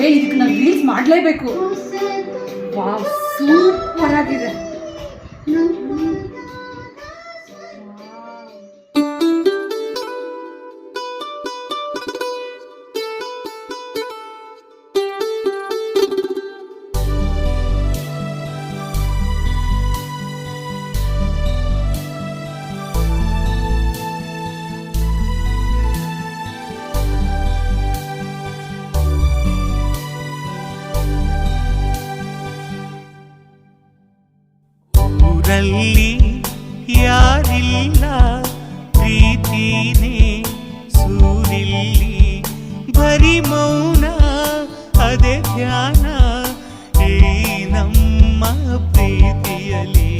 ಏ ಇದಕ್ಕೆ ನಾನು ರೀಲ್ಸ್ ಮಾಡಲೇಬೇಕು. ಸೂಪರ್ ಆಗಿದೆ ಊರಲ್ಲಿ ಯಾರಿಲ್ಲ? ಪ್ರೀತಿನೇ ಸೂರಿಲ್ಲಿ. ಬರಿ ಮೌನ ಅದೇ ಧ್ಯಾನ. ಏ ನಮ್ಮ ಪ್ರೀತಿಯಲಿ